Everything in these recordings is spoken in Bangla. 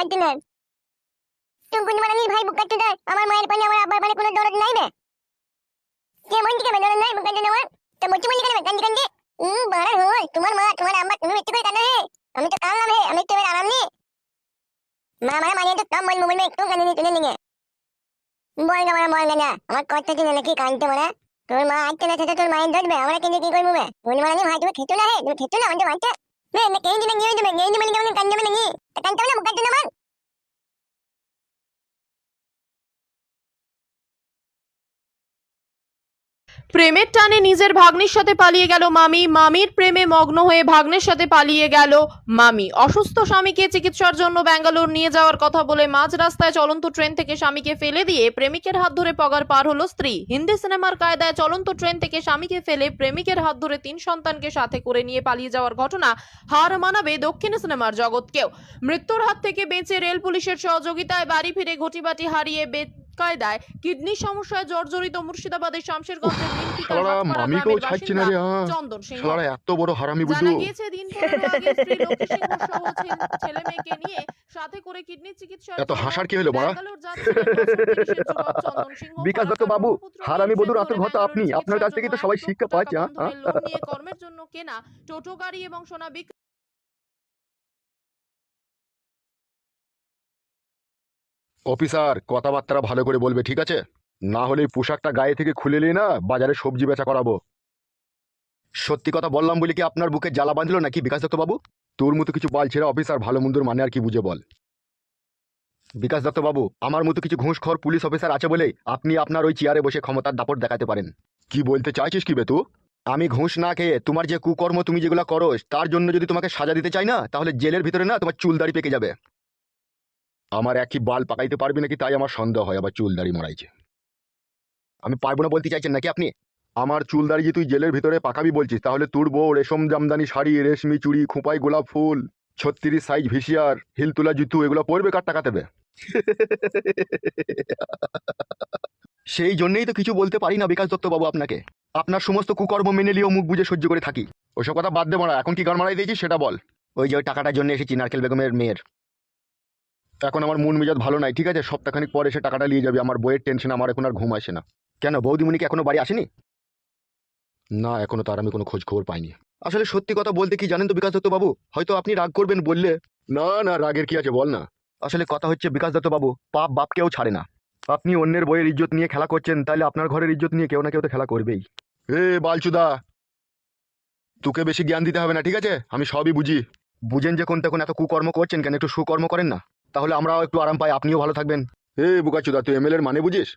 করতে পারছি না টুনকুন মানে ভাই বুক কাটতে দেয় আমার মায়ের পানি আমার আব্বার পানি কোনো দরদ নাই না কে মন দিকে দরদ নাই বুক কাটতে দেওয়ার তো মুচি মুচি কেন কান্দি কান্দি হুম বাড়া হই তোমার মা তোমার আম্মা তুমি মিথ্যে করে কাঁদো হে আমি তো কানলাম হে আমি তো এবার আরাম নি মা মানে মানে তো কম বল মোবাইল একটু কান্দি তুলে নিয়ে বল না মানে বল না আমার কথা শুনে নাকি কানতে মানে তোর মা আজকে না খেতে তোর মায়ের ধরবে আমরা কিন্তু কি করব তুমি মানে ভাই তুমি খেতো না হে তুমি খেতো না আমাদের বাচ্চা নে না কেন দিনে নিয়ে দেবে নিয়ে দেবে কেমন কান দেবে নাকি কানতে না মুখ কাটতে না প্রেমের টানে নিজের ভাগ্নের সাথে পালিয়ে গেল মামি। মামির প্রেমে মগ্ন হয়ে ভাগ্নের সাথে পালিয়ে গেল মামি। অসুস্থ স্বামীকে চিকিৎসার জন্য ব্যাঙ্গালোর নিয়ে যাওয়ার কথা বলে মাঝ রাস্তায় চলন্ত ট্রেন থেকে স্বামীকে ফেলে দিয়ে প্রেমিকের হাত ধরে পগার পার হলো স্ত্রী। হিন্দি সিনেমার কায়দায় চলন্ত ট্রেন থেকে স্বামীকে ফেলে প্রেমিকের হাত ধরে তিন সন্তানকে সাথে করে নিয়ে পালিয়ে যাওয়ার ঘটনা হার মানাবে দক্ষিণ সিনেমার জগৎকেও। মৃত্যুর হাত থেকে বেঁচে রেল পুলিশের সহযোগিতায় বাড়ি ফিরে ঘটিবাটি হারিয়ে বেকায়দায় কিডনি সমস্যায় জর্জরিত মুর্শিদাবাদের শামশেরগঞ্জের নীলপিতার মামিকেও ছাড়ছে না রে হ্যাঁ চন্দন সিংহ এত বড় হারামি বুঝু গিয়েছে দিন পনেরো আগে স্ত্রী লক্ষ্মী সিংহ সহ ছেলে মেয়েকে নিয়ে সাথে করে কিডনি চিকিৎসার এত হাসার কি হলো বাড়া? ব্যাঙ্গালোর যাচ্ছিলেন বছর তিরিশের যুবক চন্দন সিংহ। বিকাশ দত্ত বাবু, হারামি নদীর বধূর ঘটা আপনি। আপনার কাছ থেকেই তো সবাই শিক্ষা পাচ্ছে, হ্যাঁ? কর্মের জন্য কেনা টোটো গাড়ি এবং সোনা বিক্রি অফিসার কথাবার্তা ভালো করে বলবে, ঠিক আছে? না হলে পোশাকটা গায়ে থেকে খুলে নিয়ে না বাজারে সবজি বেচা করাবো। সত্যি কথা বললাম বলে কি আপনার বুকে জ্বালা বাঁধলো নাকি বিকাশ দত্ত বাবু তোর মতো কিছু বালছেরা অফিসার ভালো মন্দর মানে আর কি বুঝে বল। বিকাশ দত্ত বাবু আমার মতো কিছু ঘুষখোর পুলিশ অফিসার আছে বলে আপনি আপনার ওই চেয়ারে বসে ক্ষমতার দাপট দেখাতে পারেন। কি বলতে চাইছিস কি বেতু আমি ঘুষ না খেয়ে তোমার যে কুকর্ম তুমি যেগুলো করো, তার জন্য যদি তোমাকে সাজা দিতে চাই না, তাহলে জেলের ভিতরে না তোমার চুল দাড়ি পেকে যাবে। আমার একই বাল পাকাইতে পারবি নাকি তাই আমার সন্দেহ হয়, আবার চুল দাড়ি মরাইছে। আমি পারব না বলতে চাইছেন নাকি আপনি? আমার চুল দাড়ি যে তুই জেলের ভিতরে পাকাবি বলছিস, তাহলে তোর বউ রেশম জামদানি শাড়ি, রেশমি চুড়ি, খোঁপাই গোলাপ ফুল, ছত্রিশ সাইজ ভিসিয়ার হিল তোলা জুতু, এগুলো পরবে কার টাকা দেবে সেই জন্যই তো কিছু বলতে পারি না বিকাশ দত্ত বাবু আপনাকে। আপনার সমস্ত কুকর্ম মেনে নিয়েও মুখ বুঝে সহ্য করে থাকি। ওসব কথা বাদ দে মারা, এখন কি গান মারাই দিয়েছি সেটা বল। ওই যে ওই টাকাটার জন্য এসেছি, নারকেল বেগমের মেয়ের। এখন আমার মন মেজাজ ভালো নাই, ঠিক আছে? সপ্তাহখানিক পরে সে টাকাটা নিয়ে যাবে, আমার বইয়ের টেনশন আমার এখন আর ঘুম আসে না। কেন, বৌদিমণি কি এখনও বাড়ি আসেনি? না, এখনও তার আমি কোনো খোঁজ খবর পাইনি। আসলে সত্যি কথা বলতে কি জানেন তো বিকাশ দত্ত বাবু? হয়তো আপনি রাগ করবেন বললে। না না, রাগের কি আছে বল না। আসলে কথা হচ্ছে বিকাশ দত্ত বাবু, পাপ বাপকেও ছাড়ে না। আপনি অন্যের বইয়ের ইজ্জত নিয়ে খেলা করছেন তাহলে আপনার ঘরের ইজ্জত নিয়ে কেউ না কেউ তো খেলা করবেই। এ, বালচুদা! তোকে বেশি জ্ঞান দিতে হবে না, ঠিক আছে? আমি সবই বুঝি। বুঝেন যে কোন তখন এত কুকর্ম করছেন কেন, একটু সুকর্ম করেন না। তাহলে আমরাও একটু আরাম পাই। আপনিও ভালো থাকবেন। এ বুকাচুদা তুই এমএলএর মানে বুঝিস?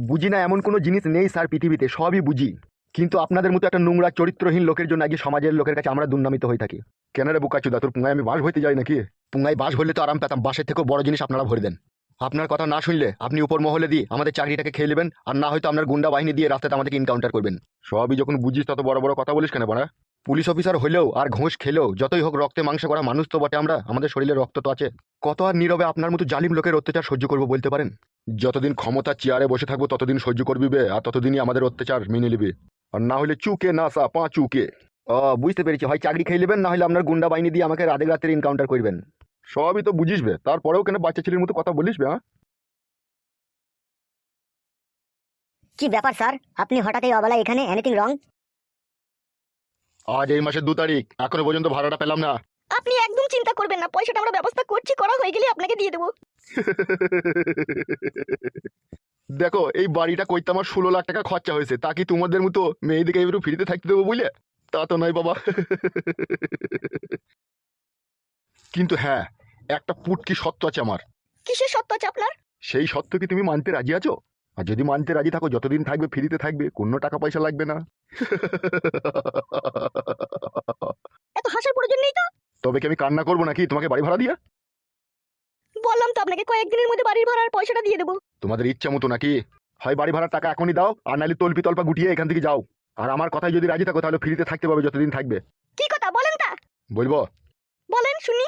বুঝি না এমন কোনো জিনিস নেই স্যার পৃথিবীতে সবই বুঝি। কিন্তু আপনাদের মতো একটা নোংরা চরিত্রহীন লোকের জন্য আগে সমাজের লোকের কাছে আমরা দুর্নামিত হয়ে থাকি। কেন রে বুকাচুদা তোর পুঙ্গায় আমি বাস হইতে যাই নাকি? পুঙ্গায় বাস হলে তো আরাম পেতাম বাসের থেকেও বড় জিনিস আপনারা ভরে দেন। আপনার কথা না শুনলে আপনি উপর মহলে দিয়ে আমাদের চাকরিটাকে খেয়ে নেবেন আর না হয়তো আপনার গুন্ডা বাহিনী দিয়ে রাস্তাতে আমাদেরকে এনকাউন্টার করবেন। সবই যখন বুঝিস তত বড় বড় কথা বলিস কেন বড়া? পুলিশ অফিসার হলেও আর ঘোষ খেলেও যতই হোক রক্তে মাংস করা মানুষ তো বটে আমরা। আমাদের শরীরে রক্ত তো আছে। কত আর নীরবে আপনার মতো জালিম লোকের অত্যাচার সহ্য করব বলতে পারেন? যতদিন ক্ষমতা চেয়ারে বসে থাকব, ততদিন সহ্য করবি বে, আর ততদিনই আমাদের অত্যাচার মেনে নিবি। আর না হলে চুকে না সা, পা চুকে। ও, বুঝতে পেরেছি। হয় চাকরি খেয়ে নেবেন, না হলে আপনার গুন্ডা বাহিনী দিয়ে আমাকে রাতে রাতের এনকাউন্টার করবেন। সবই তো বুঝিস বে। তারপরেও কেন বাচ্চা ছেলের মতো কথা বলিস বে হ্যাঁ? কি ব্যাপার, স্যার? আপনি হঠাৎ এই অবেলা এখানে? এনিথিং রং আজ এই মাসের দু তারিখ। এখনও পর্যন্ত ভাড়াটা পেলাম না। আপনি একদম চিন্তা করবেন না পয়সাটা আমরা ব্যবস্থা করছি করা হয়ে গেলে আপনাকে দিয়ে দেবো। দেখো এই বাড়িটা করতে আমার ষোলো লাখ টাকা খরচা হয়েছে তা কি তোমাদের মতো মেয়েদিকে এবারে ফ্রিতে থাকতে দেবো বুঝলে তা তো নয় বাবা। কিন্তু হ্যাঁ একটা পুটকি সত্য আছে আমার। কিসের সত্য আছে আপনার? সেই সত্য কি তুমি মানতে রাজি আছো? আর যদি মানতে রাজি থাকো যতদিন থাকবে ফ্রিতে থাকবে কোনো টাকা পয়সা লাগবে না। এত হাসার প্রয়োজন নেই তো? তবে কি আমি কান্না করব নাকি? তোমাকে বাড়ি ভাড়া দিয়ে? বললাম তো আপনাকে কয়েকদিনের মধ্যে বাড়ির ভাড়ার পয়সাটা দিয়ে দেবো। তোমাদের ইচ্ছা মতো নাকি? হয় বাড়ি ভাড়ার টাকা এখনই দাও আর নাহলে তল্পি তল্পা গুটিয়ে এখান থেকে যাও। আর আমার কথায় যদি রাজি থাকো তাহলে ফ্রিতে থাকতে পারবে যতদিন থাকবে। কি কথা? বলেন তা। বলব? বলেন শুনি।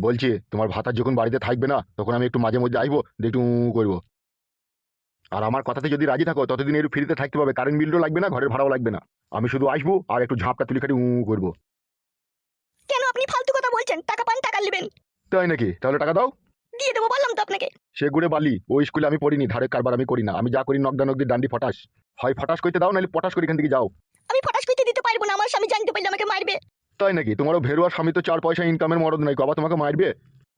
বলছি তোমার ভাতার যখন বাড়িতে থাকবে না তখন আমি একটু মাঝে মধ্যে আসব একটু করব। আর আমার কথাতে যদি রাজি থাকো ততদিন একটু ফ্রিতে থাকতে পারবে। কারেন্ট বিলও লাগবে না ঘরের ভাড়াও লাগবে না। আমি শুধু আসব আর একটু ঝাঁপটা তুলি খালি উঁ করব। কেন আপনি ফালতু কথা বলছেন? টাকা পান টাকা নেবেন। তাই নাকি? তাহলে টাকা দাও। দিয়ে দেবো বললাম তো আপনাকে। সে গুড়ে বালি ওই স্কুলে আমি পড়িনি ধারে কারবার আমি করি না। আমি যা করি নকদা নকদি ডান্ডি ফটাস। হয় ফটাস করতে দাও নাহলে পটাস করে এখান থেকে যাও। আমি ফটাস করতে দিতে পারব না আমার স্বামী জানতে পারলে আমাকে মারবে। তাই নাকি? তোমারও ভেরুয়ার স্বামী তো চার পয়সা ইনকামের মরদ নাই আবার তোমাকে মারবে?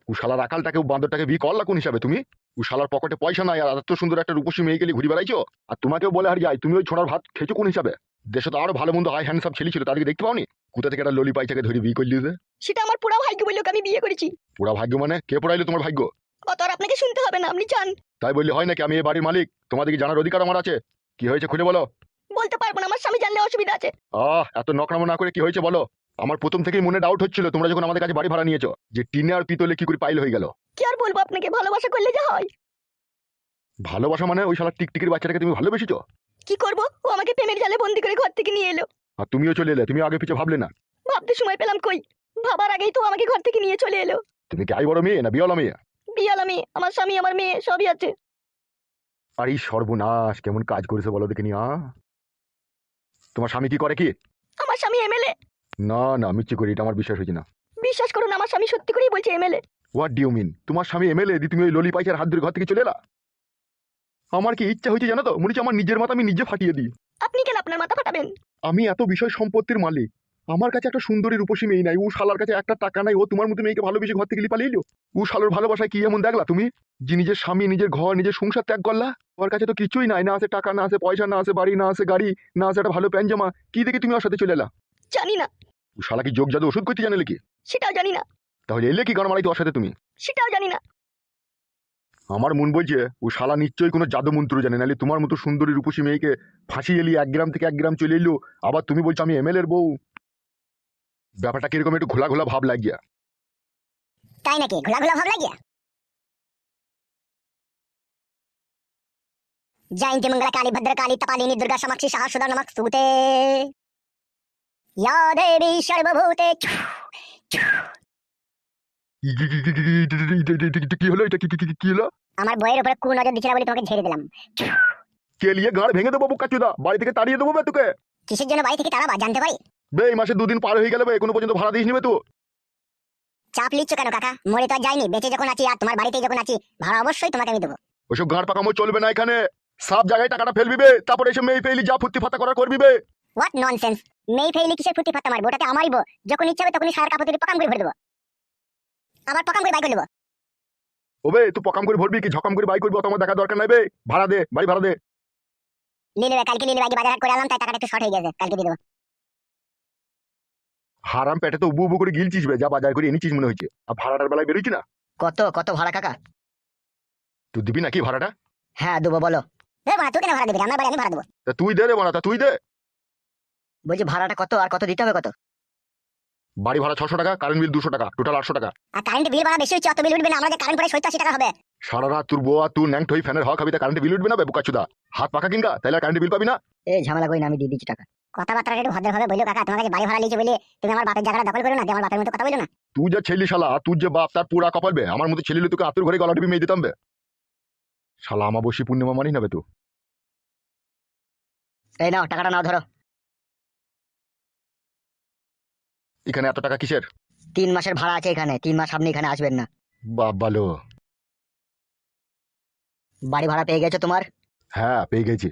ও শালার আকালটাকে বান্দরটাকে বি করলা কোন হিসাবে তুমি? শালার পকেটে পয়সা নাই আর এত সুন্দর একটা রূপসী মেয়ে গেলে ঘুরে বেড়াইছো? আর তোমাকেও বলে আর যাই তুমি ওই ছোড়ার ভাত খেয়েছো কোন হিসাবে? দেশে তো আরও ভালো মন্দ হাই হ্যান্ডসাম ছেলে ছিল তাদেরকে দেখতে পাওনি? কোথা থেকে একটা ললি পাইচাকে ধরে বিয়ে করলি সেটা আমার পুরা ভাগ্য বলল আমি বিয়ে করেছি। পুরা ভাগ্য মানে? কে পড়াইলো তোমার ভাগ্য? অত আর আপনাকে শুনতে হবে না আপনি চান। তাই বললে হয় নাকি আমি এই বাড়ির মালিক? তোমাদেরকে জানার অধিকার আমার আছে? কি হয়েছে খুলে বলো। বলতে পারব না আমার স্বামী জানলে অসুবিধা আছে। আহ এত নকরামো না করে কি হয়েছে বলো? আমার প্রথম থেকেই মনে ডাউট হচ্ছিল তোমরা যখন আমাদের কাছে বাড়ি ভাড়া নিয়েছো যে টিনে আর পিতলে কি করে পাইল হয়ে গেল। কি আর বলব আপনাকে ভালোবাসা করলে যা হয়। ভালোবাসা মানে ওই শালা টিকটিকির বাচ্চাটাকে তুমি ভালোবেসেছো? কি করব? ও আমাকে প্রেমের জালে বন্দি করে ঘর থেকে নিয়ে এলো। আর তুমিও চলে এলে তুমি আগে পিছিয়ে ভাবলে না। ভাবতে সময় পেলাম কই? ভাবার আগেই তো আমাকে ঘর থেকে নিয়ে চলে এলো। তুমি কি আই বড় মেয়ে না বিয়লা মেয়ে? বিয়াল আমি আমার স্বামী আমার মেয়ে সবই আছে। আর এই সর্বনাশ কেমন কাজ করেছে বলো দেখে আ। তোমার স্বামী কি করে কি? আমার স্বামী এমএলএ। না না মিচ্ছি করি এটা আমার বিশ্বাস হয়েছে না। বিশ্বাস করুন আমার স্বামী সত্যি করেই বলছে এমএলএ হোয়াট ডিউ মিন তোমার স্বামী এমএলএ দি তুমি ওই ললি পাইচার হাত ধরে ঘর থেকে চলে এলা? আমার কি ইচ্ছা হয়েছে জানো তো? মনে হচ্ছে আমার নিজের মাথা আমি নিজে ফাটিয়ে দিই। আপনি কেন আপনার মাথা ফাটাবেন? আমি এত বিষয় সম্পত্তির মালিক। আমার কাছে একটা সুন্দরী রূপসী মেয়ে নাই। ও শালার কাছে একটা টাকা নাই। ও তোমার মতো মেয়েকে ভালোবেসে ঘর থেকে পালিয়ে এলো? ও শালোর ভালোবাসায় কি এমন দেখলা তুমি? যে নিজের স্বামী নিজের ঘর নিজের সংসার ত্যাগ করলা? ওর কাছে তো কিছুই নাই। না আছে টাকা না আছে পয়সা না আছে বাড়ি না আছে গাড়ি না আছে একটা ভালো প্যান্ট জামা। কি দেখে তুমি ওর সাথে চলে এলা? জানি না ও শালা কি যোগ জাদু ওষুধ করতে জানে কি সেটাও জানি না তাহলে এলে কি গান মারাইতে ওর সাথে তুমি সেটাও জানি না আমার মন বলছে ও শালা নিশ্চয়ই কোনো জাদু মন্ত্র জানে নাহলে তোমার মতো সুন্দরী রূপসী মেয়েকে ফাঁসি এলি এক গ্রাম থেকে এক গ্রাম চলে এলো আবার তুমি বলছো আমি এমএলএ এর বউ ব্যাপারটা কিরকম একটু ঘোলা ঘোলা ভাব লাগিয়া তাই নাকি ঘোলা ঘোলা ভাব লাগিয়া जयंती मंगला काली भद्र काली तपालिनी दुर्गा समक्षी सहा सुधा नमक स्तुते আমার বইয়ের উপরে নজর বলে তোমাকে দিলাম। কেলিয়ে গাড় ভেঙে দেবো বাড়ি থেকে তাড়িয়ে দেবো তোকে? কিসের জন্য বাড়ি থেকে তাড়াবা জানতে পারি? বে এই মাসে দুদিন পার হয়ে গেলে বে পর্যন্ত ভাড়া দিস নিবে তুই। চাপ নিচ্ছ কেন কাকা? মরে তো আর যাইনি বেঁচে যখন আছি আর তোমার যখন আছি ভাড়া অবশ্যই তোমাকে আমি দেবো। ওসব পাকামো চলবে না এখানে। সব জায়গায় টাকাটা ফেলবি বে তারপরে এসে মেয়ে ফেলি যা ফুর্তি ফাতা করা করবি হোয়াট ননসেন্স মেয়ে ফেইলি কিসের ফুটি ফাতা মারবো? ওটাতে আমারইবো যখন ইচ্ছা হবে তখনই সার কাপড় দিয়ে পকাম করে ভরে দেবো। আবার পকাম করে বাই করে দেবো। ওবে তুই পকাম করে ভরবি কি? ঝকাম করে বাই করবি অত আমার দেখা দরকার নাই বে। ভাড়া দে বাড়ি ভাড়া দে। নেবে কালকে নেবে আগে বাজার হাট করে আনলাম তাই টাকাটা একটু শর্ট হয়ে গেছে কালকে দিয়ে দেবো। হারাম পেটে তো উবু উবু করে গিলছিস বে যা বাজার করে এনেছিস মনে হচ্ছে। আর ভাড়াটার বেলায় বেরোচ্ছি না? কত কত ভাড়া কাকা? তুই দিবি নাকি ভাড়াটা? হ্যাঁ দেবো বলো। এ বাড়া তুই কেন ভাড়া দিবি আমার বাড়ি আমি ভাড়া দেবো। তা তুই দে রে বাড়া তা তুই দে। বলছি ভাড়াটা কত আর কত দিতে হবে কত? বাড়ি ভাড়া ছশো টাকা কারেন্ট বিল দুশো টাকা টোটাল আটশো টাকা। আর কারেন্ট বিল ভাড়া বেশি হচ্ছে অত বিল উঠবে না আমাদের কারেন্ট প্রায় সত্তর টাকা হবে। সারা রাত তোর বউ আর তুই ন্যাংট হই ফ্যানের হওয়া খাবি তা কারেন্ট বিল উঠবে না বে বুকাচুদা হাত পাকা কিনকা তাহলে কারেন্ট বিল পাবি না। এই ঝামেলা করি না আমি দিয়ে দিচ্ছি টাকা। কথাবার্তা একটু ভদ্রভাবে বলল কাকা তোমার কাছে বাড়ি ভাড়া লিয়েছে বলে তুমি আমার বাপের জায়গাটা দখল করো না আমার বাপের মতো কথা বলো না? তুই যে ছেলি শালা আর তুই যে বাপ তার পুরা কপাল বে আমার মতো ছেলে তোকে আতুর ঘরে গলা টিপি মেয়ে দিতাম বে। শালা আমা বসি পূর্ণিমা মানি না বে তুই এই নাও টাকাটা নাও ধরো। এখানে এত টাকা কিসের? তিন মাসের ভাড়া আছে এখানে তিন মাস আপনি এখানে আসবেন না। বাপ ভালো বাড়ি ভাড়া পেয়ে গেছো তোমার? হ্যাঁ পেয়ে গেছি।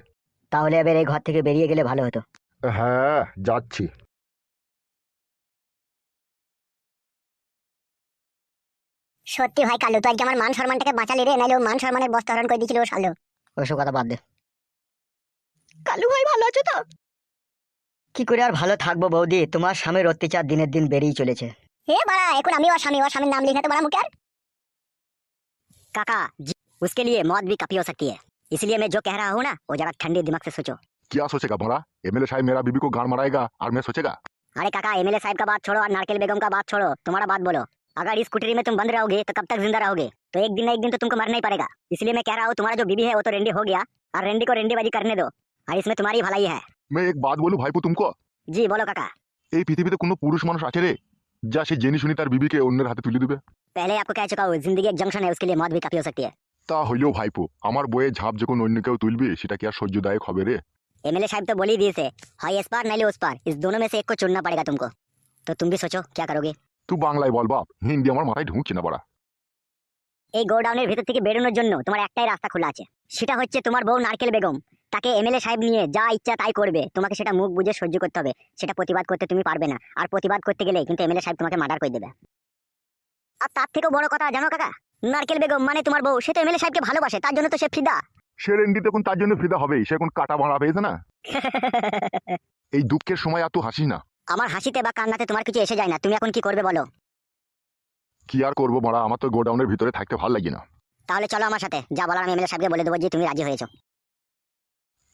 তাহলে এবার এই ঘর থেকে বেরিয়ে গেলে ভালো হতো। হ্যাঁ যাচ্ছি। সত্যি ভাই কালু তুই আজকে আমার মান সম্মানটাকে বাঁচালি রে নাহলে ও মান সম্মানের বস্তা হরণ করে দিয়েছিল ও শালো। ওইসব কথা বাদ দে। কালু ভাই ভালো আছো তো? কি করে আর ভালো থাকবো বৌদি তোমার স্বামীর অত্যাচার দিনের দিন বেড়েই চলেছে হে বাড়া এখন আমি ওর স্বামী ওর স্বামীর নাম লিখে তো বড়া মুখে আর काका जी, उसके लिए मौत भी कपी हो सकती है इसलिए मैं जो कह रहा हूँ ना वो जरा ठंडे दिमाग से सोचो क्या सोचेगा भोरा एमएलए साहब मेरा बीबी को गाड़ मराएगा और मैं सोचेगा अरे काका एमएलए साहब का बात छोड़ो और नारकेल बेगम का बात छोड़ो तुम्हारा बात बोलो अगर इस कुटरी में तुम बंद रहोगे तो कब तक जिंदा रहोगे तो एक दिन ना एक दिन तो तुमको मरना ही पड़ेगा इसलिए मैं कह रहा हूँ तुम्हारा जो बीबी है वो तो रेंडी हो गया और रेंडी को रेंडीबाजी करने दो और इसमें तुम्हारी भलाई है मैं एक बात बोलूं ভাইপো तुमको जी बोलो काका এই পৃথিবীতে কোনো পুরুষ মানুষ আছে রে যা সে জেনে শুনি তার বিবিকে অন্যের হাতে তুলে দিবে पहले आपको कह चुका हूँ जिंदगी एक जंक्शन है उसके लिए मौत भी काफी हो सकती है তা হইলেও ভাইপো আমার বইয়ে ঝাঁপ যখন অন্য কেউ তুলবে সেটা কি আর সহ্যদায়ক হবে রে एमएलए साहब तो बोल ही दिए थे हाँ इस पार नहीं उस पार इस दोनों में से एक को चुनना पड़ेगा तुमको तो तुम भी सोचो क्या करोगे তুই বাংলায় বল বাপ হিন্দি আমার মাথায় ঢুকছে না বড়া এই গোডাউনের ভিতর থেকে বেরোনোর জন্য তোমার একটাই রাস্তা খোলা আছে সেটা হচ্ছে তোমার বউ নারকেল বেগম তাকে এমএলএ সাহেব নিয়ে যা ইচ্ছা তাই করবে। তোমাকে সেটা মুখ বুঝে সহ্য করতে হবে। সেটা প্রতিবাদ করতে তুমি পারবে না। আর প্রতিবাদ করতে গেলে কিন্তু এমএলএ সাহেব তোমাকে মার্ডার করে দেবে। আর তার থেকেও বড় কথা জানো কাকা? নারকেল বেগম মানে তোমার বউ সে তো এমএলএ সাহেবকে ভালোবাসে তার জন্য তো সে ফিদা। সে রেন্ডি তখন তার জন্য ফিদা হবেই সে এখন কাটা ভাড়া পেয়েছে না? এই দুঃখের সময় না। আমার হাসিতে বা কান্নাতে তোমার কিছু এসে যায় না। তুমি এখন কি করবে বলো? কি আর করব মারা আমার তো গোডাউনের ভিতরে থাকতে ভালো লাগে না। তাহলে চলো আমার সাথে। যা বলার আমি এমএলএ সাহেবকে বলে দেবো যে তুমি রাজি হয়েছো।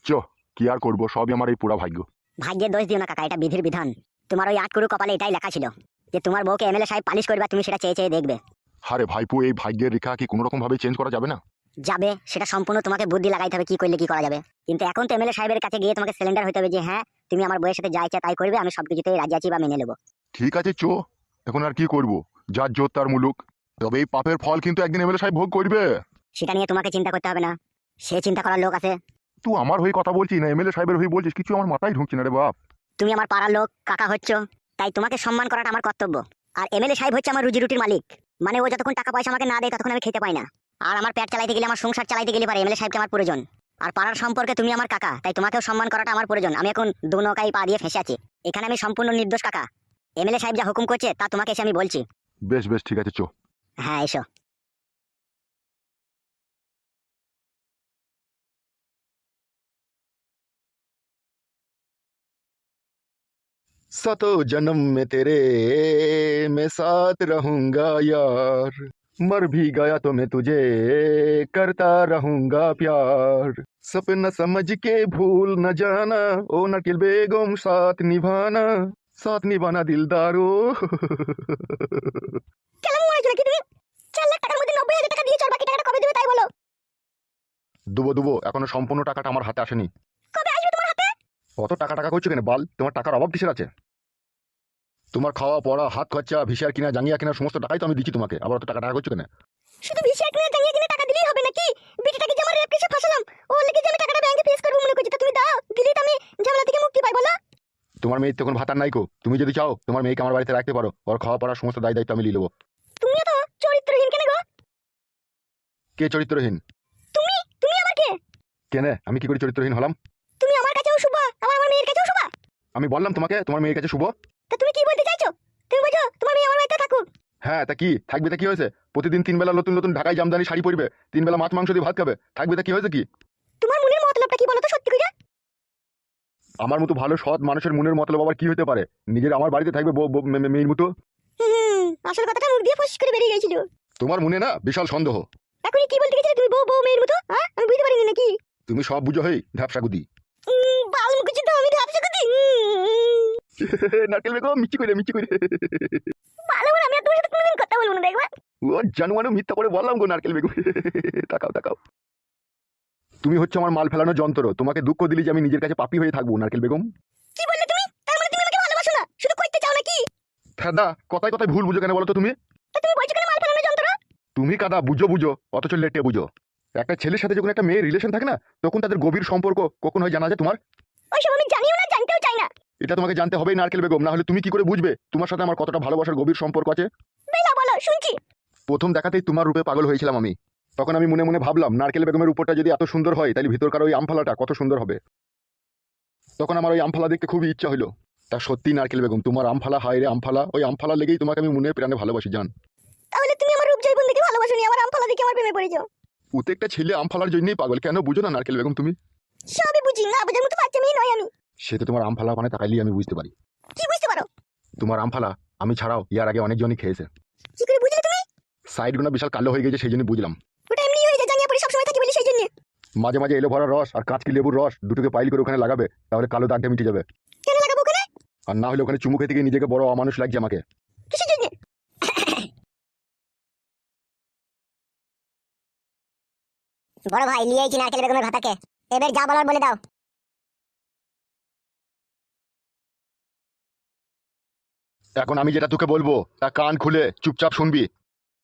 চ কি আর করব? সবই আমার এই পুরা ভাগ্য। ভাগ্যের দোষ দিও না কাকা এটা বিধির বিধান। তোমার ওই আটকুরু কপালে এটাই লেখা ছিল যে তোমার বউকে এমএলএ সাহেব পালিশ করবে তুমি সেটা চেয়ে চেয়ে দেখবে। আরে ভাইপু এই ভাগ্যের রেখা কি কোনো রকম ভাবে চেঞ্জ করা যাবে না? যাবে সেটা সম্পূর্ণ তোমাকে বুদ্ধি লাগাইতে হবে কি করলে কি করা যাবে। কিন্তু এখন তো এমএলএ সাহেবের কাছে গিয়ে তোমাকে সিলিন্ডার হতে হবে যে হ্যাঁ তুমি আমার বউয়ের সাথে যা ইচ্ছা তাই করবে আমি সবকিছুতেই রাজি আছি বা মেনে নেব। ঠিক আছে চো এখন আর কি করব? যার জোর তার মুলুক। তবে এই পাপের ফল কিন্তু একদিন এমএলএ সাহেব ভোগ করবে। সেটা নিয়ে তোমাকে চিন্তা করতে হবে না। সে চিন্তা করার লোক আছে। তুই আমার হয়ে কথা বলছিস না এমএলএ সাহেবের হয়ে বলছিস কিছু আমার মাথায় ঢুকছে না রে বাপ। তুমি আমার পাড়ার লোক কাকা হচ্ছ তাই তোমাকে সম্মান করাটা আমার কর্তব্য। আর এমএলএ সাহেব হচ্ছে আমার রুজি রুটির মালিক। মানে ও যতক্ষণ টাকা পয়সা আমাকে না দেয় ততক্ষণ আমি খেতে পাই না। আর আমার পেট চালাইতে গেলে আমার সংসার চালাইতে গেলে পারে এমএলএ সাহেবকে আমার প্রয়োজন। আর পাড়ার সম্পর্কে তুমি আমার কাকা তাই তোমাকেও সম্মান করাটা আমার প্রয়োজন। আমি এখন দু নৌকায় পা দিয়ে ফেসে আছি। এখানে আমি সম্পূর্ণ নির্দোষ কাকা। এমএলএ সাহেব যা হুকুম করছে তা তোমাকে এসে আমি বলছি। বেশ বেশ ঠিক আছে চো। হ্যাঁ এসো। सतो जन्म में तेरे मैं साथ रहूंगा यार मर भी गया तो मैं तुझे करता रहूंगा प्यार सपना समझ के भूल न जाना ओ नकिल बेगम साथ निभाना साथ निभाना दिलदारो কেমন মনে হচ্ছে নাকি তুমি চার লাখ টাকার মধ্যে নব্বই হাজার টাকা দিয়েছো আর বাকি টাকাটা কবে দেবে তাই বলো দুবো দুবো এখনো সম্পূর্ণ টাকাটা আমার হাতে আসেনি অত টাকা টাকা করছ কেন বাল? তোমার টাকার অভাব কিসের আছে? তোমার খাওয়া পড়া হাত খরচা ভিসার কিনা জাঙ্গিয়া কিনা সমস্ত টাকাই তো আমি দিচ্ছি তোমাকে। আবার অত টাকা টাকা করছ কেন? শুধু ভিসা কিনে জানিয়ে কিনে টাকা দিলেই হবে নাকি? বিটিটাকে যে আমার রেপ কেসে ফাঁসালাম। ও লেগে যে আমি টাকাটা ব্যাংকে ফেস করব মনে করছি তা তুমি দাও দিলেই তো আমি ঝামেলা থেকে মুক্তি পাই বলো। তোমার মেয়ে তখন ভাতার নাই কো। তুমি যদি চাও তোমার মেয়েকে আমার বাড়িতে রাখতে পারো। ওর খাওয়া পড়া সমস্ত দায় দায়িত্ব আমি নিয়ে নেব। তুমিও তো চরিত্রহীন কেন গো? কে চরিত্রহীন? তুমি? তুমি আমার কে কেনে? আমি কি করে চরিত্রহীন হলাম তুমি আমার কাছেও শুভ আমার আমার মেয়ের কাছেও শুভ আমি বললাম তোমাকে তোমার মেয়ের কাছে শুভ। তা তুমি কি বলতে চাইছো? তুমি বলছো তোমার মেয়ে আমার বাড়িতে থাকুক। হ্যাঁ তা কি? থাকবে তা কি হয়েছে? প্রতিদিন তিন বেলা নতুন নতুন ঢাকায় জামদানি শাড়ি পরবে তিন বেলা মাছ মাংস দিয়ে ভাত খাবে থাকবে তা কি হয়েছে কি? তোমার মনের মতলবটা কি বলো তো সত্যি করে? আমার মতো ভালো সৎ মানুষের মনের মতলব আবার কি হতে পারে? নিজের আমার বাড়িতে থাকবে মেয়ের মতো? আসল কথাটা মুখ দিয়ে ফস করে বেরিয়ে গেছিল। তোমার মনে না বিশাল সন্দেহ? এখন কি বলতে গেছিলে তুমি বউ বউ মেয়ের মতো? হ্যাঁ আমি বুঝতে পারিনি নাকি? তুমি সব বুঝো হই ঢ্যাপসা গুদি। উম, বাল মুখেছি তো আমি ভাবছি কদি নারকেল বেগম মিচি করে মিচি করে ভালো বলে আমি আর তোমার সাথে কোনোদিন কথা বলব না দেখবা? ও জানুয়ানো মিথ্যা করে বললাম গো নারকেল বেগম। তাকাও তাকাও। তুমি হচ্ছে আমার মাল ফেলানোর যন্ত্র। তোমাকে দুঃখ দিলি যে আমি নিজের কাছে পাপি হয়ে থাকব নারকেল বেগম। কি বললে তুমি? তার মানে তুমি আমাকে ভালোবাসো না? শুধু কইতে চাও নাকি? ফেদা কথায় কথায় ভুল বুঝো কেন বলো তো তুমি? তুমি বলছো কেন মাল ফেলানোর যন্ত্র? তুমি কাদা বুঝো বুঝো। অথচ লেটে বুঝো। একটা ছেলের সাথে যখন একটা মেয়ের রিলেশন থাকে না তখন তাদের গভীর সম্পর্ক কখন হয় জানা যায় তোমার? ওইসব আমি জানিও না জানতেও চাই না। এটা তোমাকে জানতে হবেই নারকেল বেগম না হলে তুমি কি করে বুঝবে? তোমার সাথে আমার কতটা ভালোবাসার গভীর সম্পর্ক আছে? বেলা বলো শুনছি। প্রথম দেখাতেই তোমার রূপে পাগল হয়েছিলাম আমি। তখন আমি মনে মনে ভাবলাম নারকেল বেগমের উপরটা যদি এত সুন্দর হয় তাহলে ভিতরকার ওই আমফালাটা কত সুন্দর হবে। তখন আমার ওই আমফালা দেখতে খুবই ইচ্ছা হলো তা সত্যি নারকেল বেগম তোমার আমফালা হায় রে আমফালা ওই আমফালা লেগেই তোমাকে আমি মনে প্রাণে ভালোবাসি জান। তাহলে তুমি আমার রূপ জৈবন দেখে ভালোবাসো নি আমার আমফালা দেখে আমার প্রেমে পড়েছো প্রত্যেকটা ছেলে আমফালার জন্যই পাগল। কেন? বুঝো না নারকেল বেগম তুমি। সবই বুঝি না বুঝার মতো বাচ্চা মেয়ে নয় আমি। সে তো তোমার আমফালা মানে তাকাইলেই আমি বুঝতে পারি। কি বুঝতে পারো? তোমার আমফালা আমি ছাড়াও ইয়ার আগে অনেকজনই খেয়েছে। কি করে বুঝলে তুমি? সাইড সাইডগুলো বিশাল কালো হয়ে গেছে সেই জন্য বুঝলাম। ওটা এমনি হয়ে যায় জানিয়ে পড়ে সবসময় থাকি বলি সেই জন্য। মাঝে মাঝে এলো ভরা রস আর কাঁচকি লেবুর রস দুটোকে পাইল করে ওখানে লাগাবে তাহলে কালো দাগটা মিটে যাবে। কেন লাগাবো ওখানে? আর না হলে ওখানে চুমু খেতে গিয়ে নিজেকে বড় অমানুষ লাগছে আমাকে। কিসের জন্য? বড় ভাই নিয়ে আইছি নারকেল বেগমের ভাতাকে? এবার যা বলার বলে দাও। এখন আমি যেটা তোকে বলব, তা কান খুলে চুপচাপ শুনবি।